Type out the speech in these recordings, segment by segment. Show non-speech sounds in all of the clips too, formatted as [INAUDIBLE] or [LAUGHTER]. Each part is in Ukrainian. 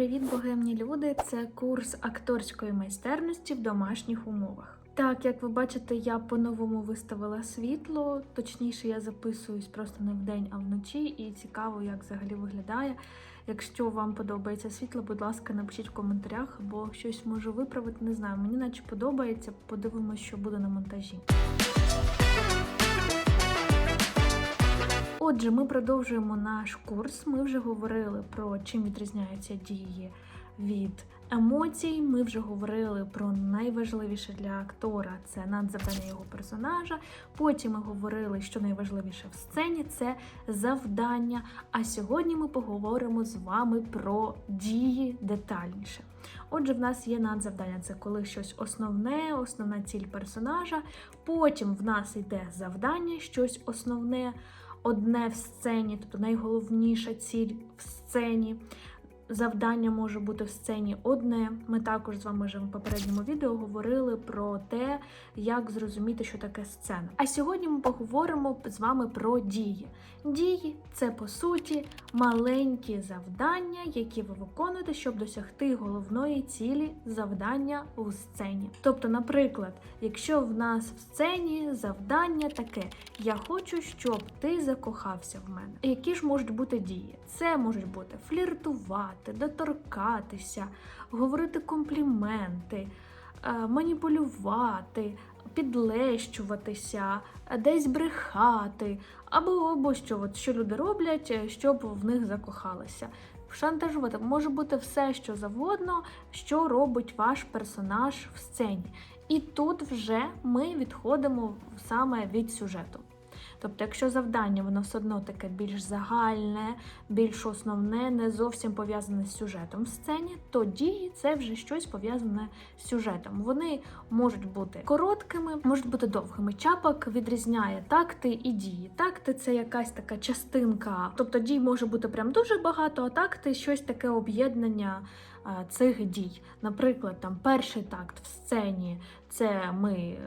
привіт, богемні люди! Це курс акторської майстерності в домашніх умовах. Так, як ви бачите, я по-новому виставила світло. Точніше, я записуюсь просто не вдень, а вночі, і цікаво, як взагалі виглядає. Якщо вам подобається світло, будь ласка, напишіть в коментарях, або щось можу виправити. Не знаю, мені наче подобається. Подивимось, що буде на монтажі. Отже, ми продовжуємо наш курс. Ми вже говорили про чим відрізняються дії від емоцій. Ми вже говорили про найважливіше для актора це надзавдання його персонажа. Потім ми говорили, що найважливіше в сцені це завдання. А сьогодні ми поговоримо з вами про дії детальніше. Отже, в нас є надзавдання, це коли щось основне, основна ціль персонажа. Потім в нас йде завдання, щось основне одне в сцені, тобто найголовніша ціль в сцені. Завдання може бути в сцені одне. Ми також з вами вже в попередньому відео говорили про те, як зрозуміти, що таке сцена. А сьогодні ми поговоримо з вами про дії. Дії це по суті маленькі завдання, які ви виконуєте, щоб досягти головної цілі завдання у сцені. Тобто, наприклад, якщо в нас в сцені завдання таке: я хочу, щоб ти закохався в мене. Які ж можуть бути дії? Це можуть бути фліртувати, доторкатися, говорити компліменти, е, маніпулювати, підлещуватися, десь брехати, або, або що, от, що люди роблять, е, щоб в них закохалися. Шантажувати може бути все, що завгодно, що робить ваш персонаж в сцені. І тут вже ми відходимо саме від сюжету. Тобто, якщо завдання воно все одно таке більш загальне, більш основне, не зовсім пов'язане з сюжетом в сцені, то дії це вже щось пов'язане з сюжетом. Вони можуть бути короткими, можуть бути довгими. Чапок відрізняє такти і дії. Такти це якась така частинка, тобто дій може бути прям дуже багато, а такти щось таке об'єднання е, цих дій. Наприклад, там перший такт в сцені це ми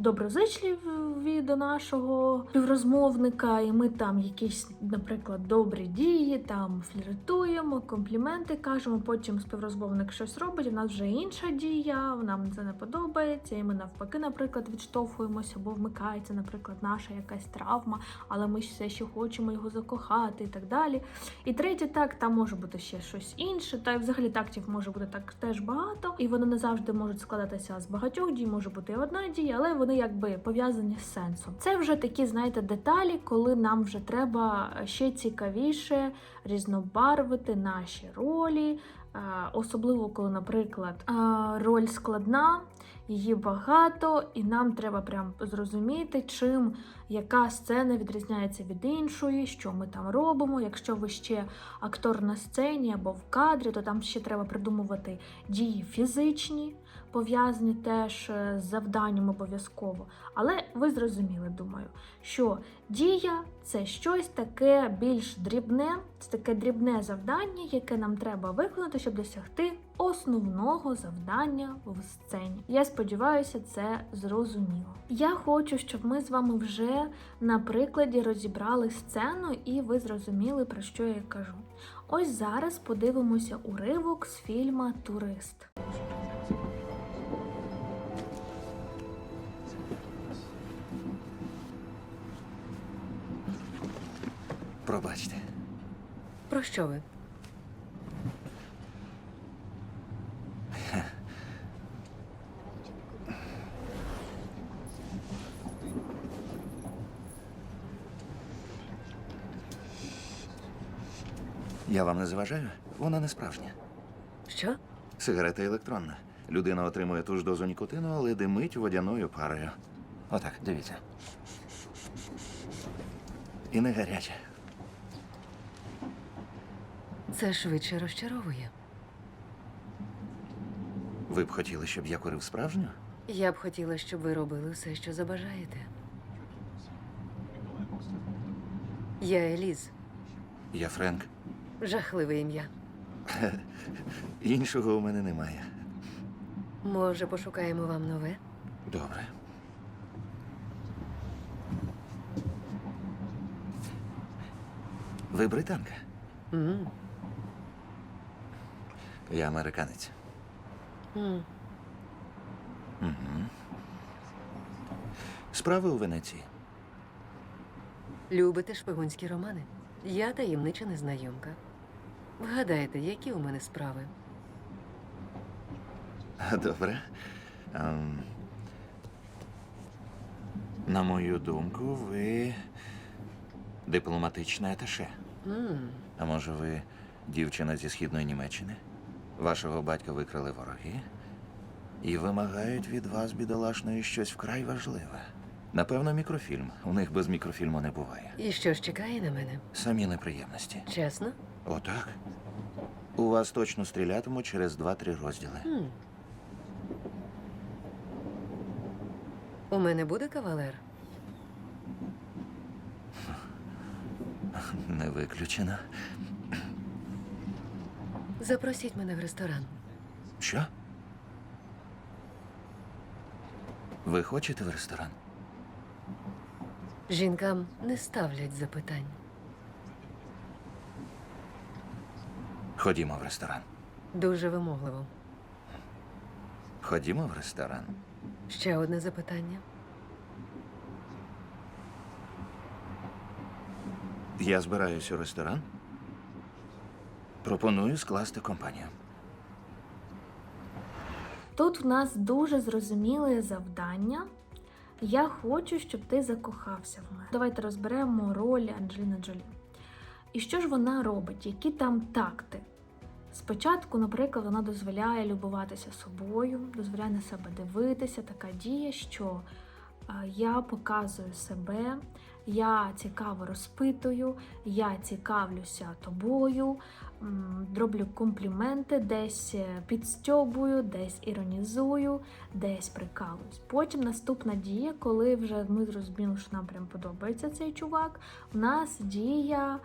доброзичливі до нашого співрозмовника, і ми там якісь, наприклад, добрі дії, там фліртуємо, компліменти кажемо. Потім співрозмовник щось робить. У нас вже інша дія, нам це не подобається, і ми навпаки, наприклад, відштовхуємося, або вмикається, наприклад, наша якась травма, але ми все ще хочемо його закохати і так далі. І третій так, там може бути ще щось інше. Та й взагалі тактів може бути так теж багато, і вони не завжди можуть складатися з багатьох дій, може бути і одна дія, але вони якби пов'язані з сенсом. Це вже такі, знаєте, деталі, коли нам вже треба ще цікавіше різнобарвити наші ролі. Е, Особливо, коли, наприклад, е, роль складна, її багато, і нам треба прям зрозуміти, чим яка сцена відрізняється від іншої, що ми там робимо. Якщо ви ще актор на сцені або в кадрі, то там ще треба придумувати дії фізичні, пов'язані теж е, з завданням обов'язково. Але ви зрозуміли, думаю, що дія це щось таке більш дрібне, це таке дрібне завдання, яке нам треба виконати, щоб досягти основного завдання в сцені. Я сподіваюся, це зрозуміло. Я хочу, щоб ми з вами вже на прикладі розібрали сцену, і ви зрозуміли, про що я кажу. Ось зараз подивимося уривок з фільма Турист. Пробачте. Про що ви? Я вам не заважаю? Вона не справжня. Що? Сигарета електронна. Людина отримує ту ж дозу нікотину, але димить водяною парою. Отак, дивіться. І не гаряча. Це швидше розчаровує. Ви б хотіли, щоб я курив справжню? Я б хотіла, щоб ви робили все, що забажаєте. Я Еліз. Я Френк. Жахливе ім'я. [LAUGHS] Іншого у мене немає. Може, пошукаємо вам нове? Добре. Ви британка? м Я американець. М, Угу. Справи у Венеції. Любите шпигунські романи? Я таємнича незнайомка. Вгадайте, які у мене справи? Добре. Ем, на мою думку, ви дипломатичне аташе. М, А може, ви дівчина зі східної Німеччини? Вашого батька викрали вороги і вимагають від вас, бідолашної, щось вкрай важливе. Напевно, мікрофільм. У них без мікрофільму не буває. І що ж чекає на мене? Самі неприємності. Чесно? Отак. У вас точно стрілятимуть через два-три розділи. М. У мене буде кавалер? Не виключено. Запросіть мене в ресторан. Що? Ви хочете в ресторан? Жінкам не ставлять запитань. Ходімо в ресторан. Дуже вимогливо. Ходімо в ресторан. Ще одне запитання. Я збираюсь у ресторан. Пропоную скласти компанію. Тут в нас дуже зрозуміле завдання. Я хочу, щоб ти закохався в мене. Давайте розберемо роль Анджеліни Джолі. І що ж вона робить? Які там такти? Спочатку, наприклад, вона дозволяє любуватися собою, дозволяє на себе дивитися. Така дія, що е, я показую себе, я цікаво розпитую, я цікавлюся тобою, роблю компліменти, десь е, підстьобую, десь іронізую, десь прикалуюсь. Потім наступна дія, коли вже ми зрозуміли, що нам прям подобається цей чувак, у нас дія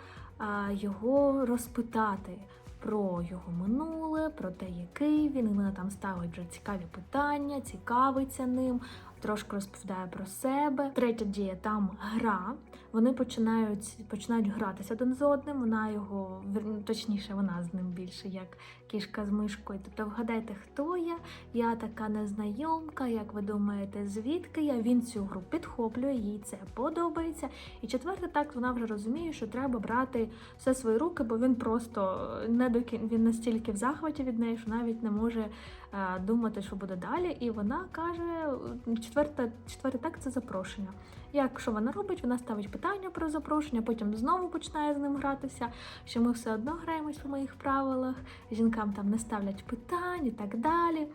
його розпитати. Про його минуле, про те, який він, і вона там ставить вже цікаві питання, цікавиться ним, трошки розповідає про себе. Третя дія там гра. Вони починають починають гратися один з одним. Вона його точніше, вона з ним більше як кішка з мишкою. Тобто, вгадайте, хто я? Я така незнайомка. Як ви думаєте, звідки я? Він цю гру підхоплює, їй це подобається. І четверте, так вона вже розуміє, що треба брати все свої руки, бо він просто не до кін... він настільки в захваті від неї, що навіть не може е, думати, що буде далі. І вона каже: четверте, четверте так це запрошення. Як що вона робить? Вона ставить питання про запрошення, потім знову починає з ним гратися, що ми все одно граємось по моїх правилах, жінкам там не ставлять питань і так далі.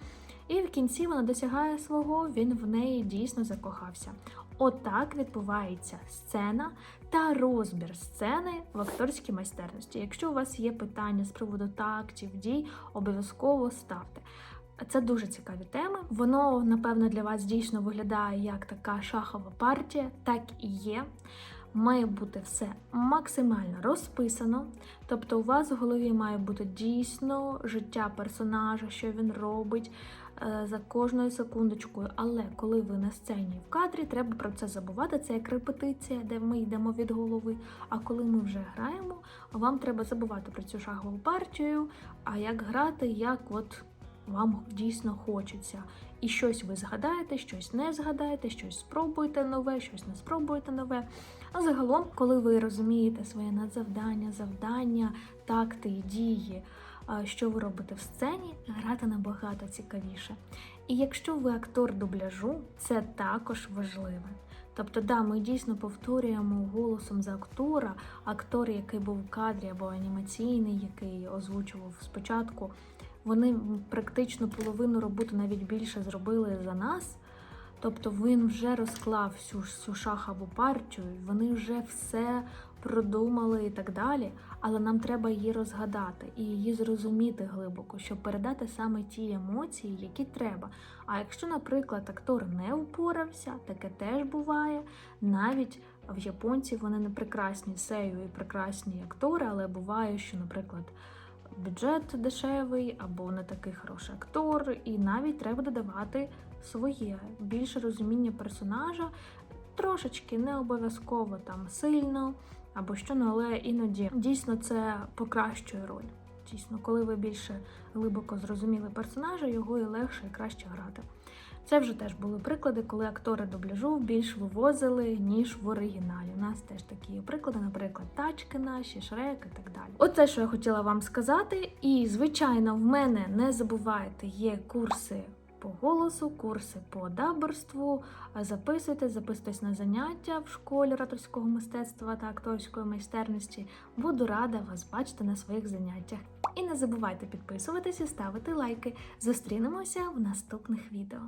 І в кінці вона досягає свого, він в неї дійсно закохався. Отак відбувається сцена та розбір сцени в акторській майстерності. Якщо у вас є питання з приводу тактів, дій, обов'язково ставте. Це дуже цікаві теми. Воно, напевно, для вас дійсно виглядає як така шахова партія, так і є. Має бути все максимально розписано. Тобто, у вас в голові має бути дійсно життя персонажа, що він робить е, за кожною секундочкою. Але коли ви на сцені в кадрі, треба про це забувати. Це як репетиція, де ми йдемо від голови. А коли ми вже граємо, вам треба забувати про цю шахову партію. А як грати, як от вам дійсно хочеться. І щось ви згадаєте, щось не згадаєте, щось спробуєте нове, щось не спробуєте нове. А загалом, коли ви розумієте своє надзавдання, завдання, такти і дії, що ви робите в сцені, грати набагато цікавіше. І якщо ви актор дубляжу, це також важливе. Тобто, да, ми дійсно повторюємо голосом за актора, актор, який був в кадрі або анімаційний, який озвучував спочатку, вони практично половину роботи навіть більше зробили за нас. Тобто він вже розклав всю, всю шахову партію, вони вже все продумали і так далі. Але нам треба її розгадати і її зрозуміти глибоко, щоб передати саме ті емоції, які треба. А якщо, наприклад, актор не впорався, таке теж буває. Навіть в японців вони не прекрасні сею і прекрасні актори, але буває, що, наприклад, бюджет дешевий або не такий хороший актор, і навіть треба додавати своє більше розуміння персонажа, трошечки не обов'язково там сильно або що, ну, але іноді дійсно це покращує роль. Дійсно, коли ви більше глибоко зрозуміли персонажа, його і легше і краще грати. Це вже теж були приклади, коли актори дубляжу більш вивозили, ніж в оригіналі. У нас теж такі приклади, наприклад, тачки наші, шрек і так далі. Оце, що я хотіла вам сказати. І, звичайно, в мене не забувайте, є курси по голосу, курси по даберству. Записуйте, записуйтесь на заняття в школі ораторського мистецтва та акторської майстерності. Буду рада вас бачити на своїх заняттях. І не забувайте підписуватись і ставити лайки. Зустрінемося в наступних відео.